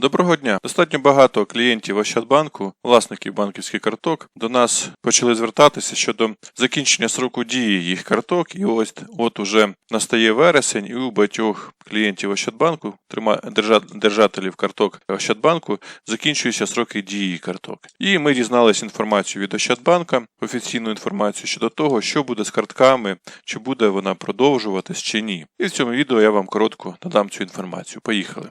Доброго дня. Достатньо багато клієнтів Ощадбанку, власників банківських карток, до нас почали звертатися щодо закінчення сроку дії їх карток. І ось от уже настає вересень, і у багатьох клієнтів Ощадбанку, держателів карток Ощадбанку, закінчуються сроки дії карток. І ми дізналися інформацію від Ощадбанка, офіційну інформацію щодо того, що буде з картками, чи буде вона продовжуватись чи ні. І в цьому відео я вам коротко надам цю інформацію. Поїхали.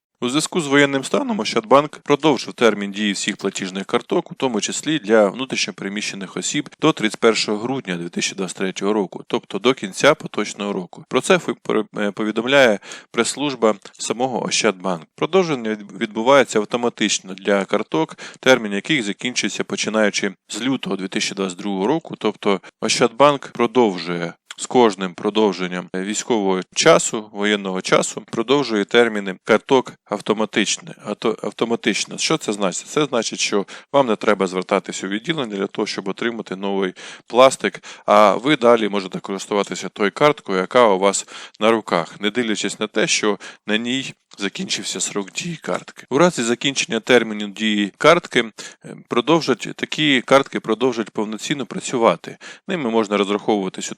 У зв'язку з воєнним станом Ощадбанк продовжив термін дії всіх платіжних карток, у тому числі для внутрішньопереміщених осіб до 31 грудня 2023 року, тобто до кінця поточного року. Про це е, повідомляє прес-служба самого Ощадбанк. Продовження відбувається автоматично для карток, термін яких закінчується починаючи з лютого 2022 року. Тобто Ощадбанк продовжує з кожним продовженням військового часу, воєнного часу, продовжує терміни карток автоматично. Автоматично. Що це значить? Це значить, що вам не треба звертатися у відділення для того, щоб отримати новий пластик, а ви далі можете користуватися тою карткою, яка у вас на руках, не дивлячись на те, що на ній закінчився срок дії картки. У разі закінчення терміну дії картки е, продовжать такі картки продовжать повноцінно працювати. Ними можна розраховуватись у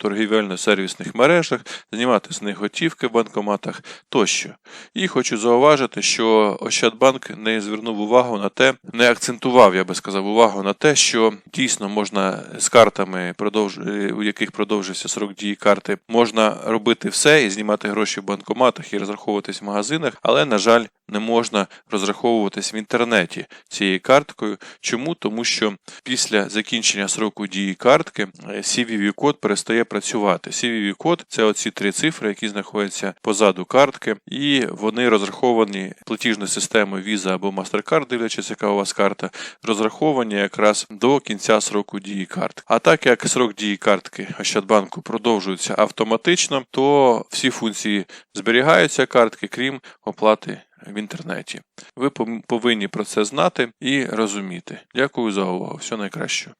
торгівельно-сервісних мережах, знімати з них готівки в банкоматах тощо. І хочу зауважити, що Ощадбанк не звернув увагу на те, не акцентував, я би сказав, увагу на те, що дійсно можна з картами, е, у яких продовжився срок дії карти, можна робити все і знімати гроші в банкоматах і розраховуватись в магазинах, але, на жаль, не можна розраховуватись в інтернеті цією карткою. Чому? Тому що після закінчення сроку дії картки е, CVV-код перестає працювати. CVV-код – це оці три цифри, які знаходяться позаду картки, і вони розраховані платіжною системою Visa або MasterCard, дивлячись, яка у вас карта, розраховані якраз до кінця сроку дії картки. А так як срок дії картки Ощадбанку продовжується автоматично, то всі функції зберігаються картки, крім оплати в інтернеті. Ви повинні про це знати і розуміти. Дякую за увагу. Всього найкращого.